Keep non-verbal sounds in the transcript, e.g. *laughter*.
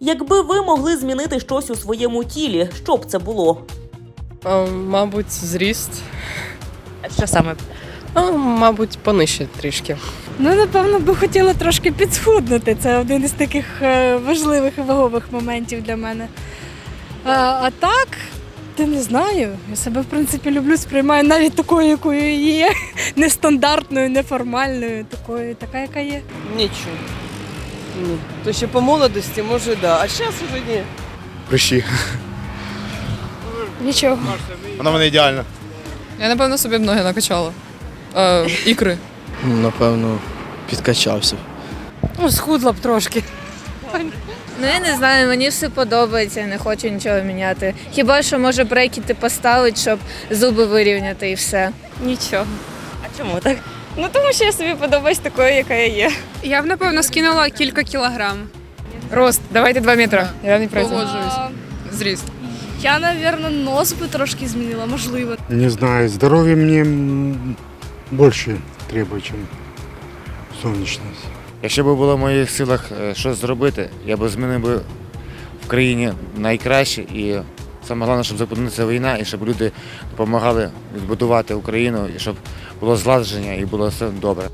Якби ви могли змінити щось у своєму тілі, що б це було? А, мабуть, зріст. Що саме? А, мабуть, понижче трішки. Ну, напевно, би хотіла трошки підсхуднути. Це один із таких е, важливих і вагових моментів для мене. А, а так, ти не знаю. Я себе, в принципі, люблю, сприймаю навіть такою, якою є. *laughs* Нестандартною, неформальною, такою, така, яка є. Нічого. Ні. То ще по молодості, може, да. А зараз уже ні. Прищі. Нічого. Вона в мене ідеальна. Я напевно собі б ноги накачала. Е, ікри. Напевно, підкачався. Ну, схудла б трошки. Ну я не знаю, мені все подобається, я не хочу нічого міняти. Хіба що може брекети поставити, щоб зуби вирівняти і все. Нічого. А чому так? Ну тому що я собі подобаюсь такою, яка я є. Я б напевно скинула кілька кілограм. Рост, давайте 2 метри. Я не. Погоджуюсь. Зріст. Я, напевно, нос би трошки змінила, можливо. Не знаю, здоровье мне м, больше требует, чем солнечность. Якщо б було в моїх силах е, щось зробити, я б змінив би в країні найкраще і саме головне, щоб зупинилася війна і щоб люди допомагали відбудувати Україну, і щоб було зладження і було все добре.